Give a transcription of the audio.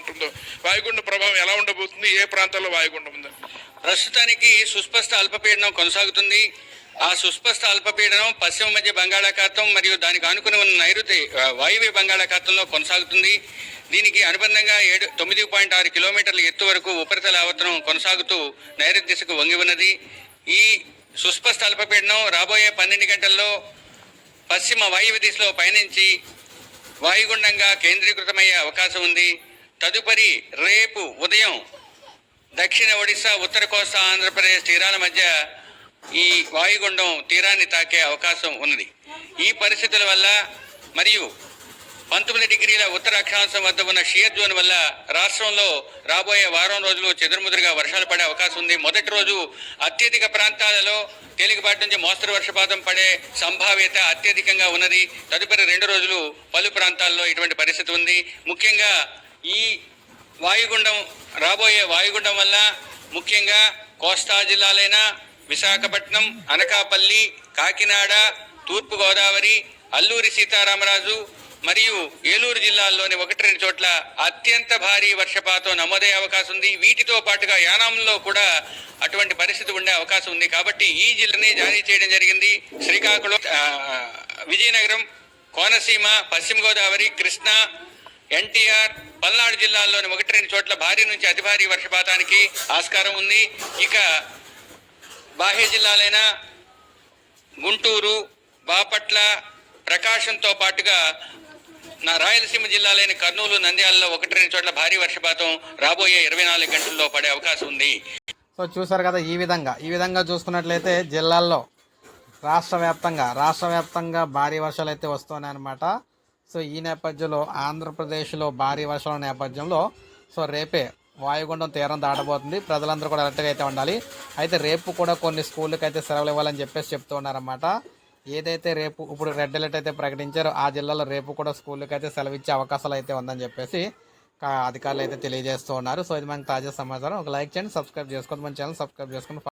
ఉంటుందో వాయుగుండ ప్రభావం ఎలా ఉండబోతుంది? ఏ ప్రాంతాల్లో వాయుగుండం ఉందో? ప్రస్తుతానికి సుస్పష్ట అల్పపీడనం కొనసాగుతుంది. ఆ సుస్పష్ట అల్పపీడనం పశ్చిమ మధ్య బంగాళాఖాతం మరియు దానికి ఆనుకుని ఉన్న నైరుతి వాయువ్య బంగాళాఖాతంలో కొనసాగుతుంది. దీనికి అనుబంధంగా ఏడు తొమ్మిది పాయింట్ ఆరు కిలోమీటర్ల ఎత్తు వరకు ఉపరితల ఆవర్తనం కొనసాగుతూ నైరుతి దిశకు వంగి ఉన్నది. ఈ సుస్పష్ట అల్పపీడనం రాబోయే పన్నెండు గంటల్లో పశ్చిమ వాయువ్య దిశలో పయనించి వాయుగుండంగా కేంద్రీకృతమయ్యే అవకాశం ఉంది. తదుపరి రేపు ఉదయం దక్షిణ ఒడిశా ఉత్తర కోస్తా ఆంధ్రప్రదేశ్ తీరాల మధ్య ఈ వాయుగుండం తీరాన్ని తాకే అవకాశం ఉన్నది. ఈ పరిస్థితుల వల్ల మరియు పంతొమ్మిది డిగ్రీల ఉత్తర అక్షాంశం వద్ద ఉన్న షియర్ జోన్ వల్ల రాష్ట్రంలో రాబోయే వారం రోజులు చెదురుముదురుగా వర్షాలు పడే అవకాశం ఉంది. మొదటి రోజు అత్యధిక ప్రాంతాలలో తేలికపాటి నుంచి మోస్తరు వర్షపాతం పడే సంభావ్యత అత్యధికంగా ఉన్నది. తదుపరి రెండు రోజులు పలు ప్రాంతాల్లో ఇటువంటి పరిస్థితి ఉంది. ముఖ్యంగా ఈ వాయుగుండం రాబోయే వాయుగుండం వల్ల ముఖ్యంగా కోస్తా జిల్లాలైన విశాఖపట్నం అనకాపల్లి కాకినాడ తూర్పుగోదావరి అల్లూరి సీతారామరాజు మరియు ఏలూరు జిల్లాల్లోని ఒకటి రెండు చోట్ల అత్యంత భారీ వర్షపాతం నమోదయ్యే అవకాశం ఉంది. వీటితో పాటుగా యానాంలో కూడా అటువంటి పరిస్థితి ఉండే అవకాశం ఉంది. కాబట్టి ఈ జిల్లాని జారీ చేయడం జరిగింది. శ్రీకాకుళం విజయనగరం కోనసీమ పశ్చిమ గోదావరి కృష్ణా ఎన్టీఆర్ పల్నాడు జిల్లాల్లోని ఒకటి రెండు చోట్ల భారీ నుంచి అతి భారీ వర్షపాతానికి ఆస్కారం ఉంది. ఇక బాహ్య జిల్లాలైన గుంటూరు బాపట్ల ప్రకాశంతో పాటుగా నా రాయలసీమ జిల్లాలైన కర్నూలు నంద్యాలలో ఒకటి రెండు చోట్ల భారీ వర్షపాతం రాబోయే ఇరవై నాలుగు గంటల్లో పడే అవకాశం ఉంది. సో చూసారు కదా ఈ విధంగా. ఈ విధంగా చూసుకున్నట్లయితే జిల్లాల్లో రాష్ట్ర వ్యాప్తంగా రాష్ట్ర వ్యాప్తంగా భారీ వర్షాలు అయితే వస్తున్నాయి అనమాట సో ఈ నేపథ్యంలో ఆంధ్రప్రదేశ్లో భారీ వర్షాల నేపథ్యంలో సో రేపే వాయుగుండం తీరం దాటబోతుంది. ప్రజలందరూ కూడా అలర్ట్గా అయితే ఉండాలి. అయితే రేపు కూడా కొన్ని స్కూళ్ళకి అయితే సెలవులు ఇవ్వాలని చెప్పేసి చెప్తూ ఉన్నారన్నమాట. ఏదైతే రేపు ఇప్పుడు రెడ్ అలర్ట్ అయితే ప్రకటించారో ఆ జిల్లాలో రేపు కూడా స్కూళ్ళకి అయితే సెలవు ఇచ్చే అవకాశాలు అయితే ఉందని చెప్పేసి అధికారులు అయితే తెలియజేస్తూ ఉన్నారు. సో ఇది మనకి తాజా సమాచారం. ఒక లైక్ చేయండి సబ్స్క్రైబ్ చేసుకోండి. మన ఛానల్ సబ్స్క్రైబ్ చేసుకుని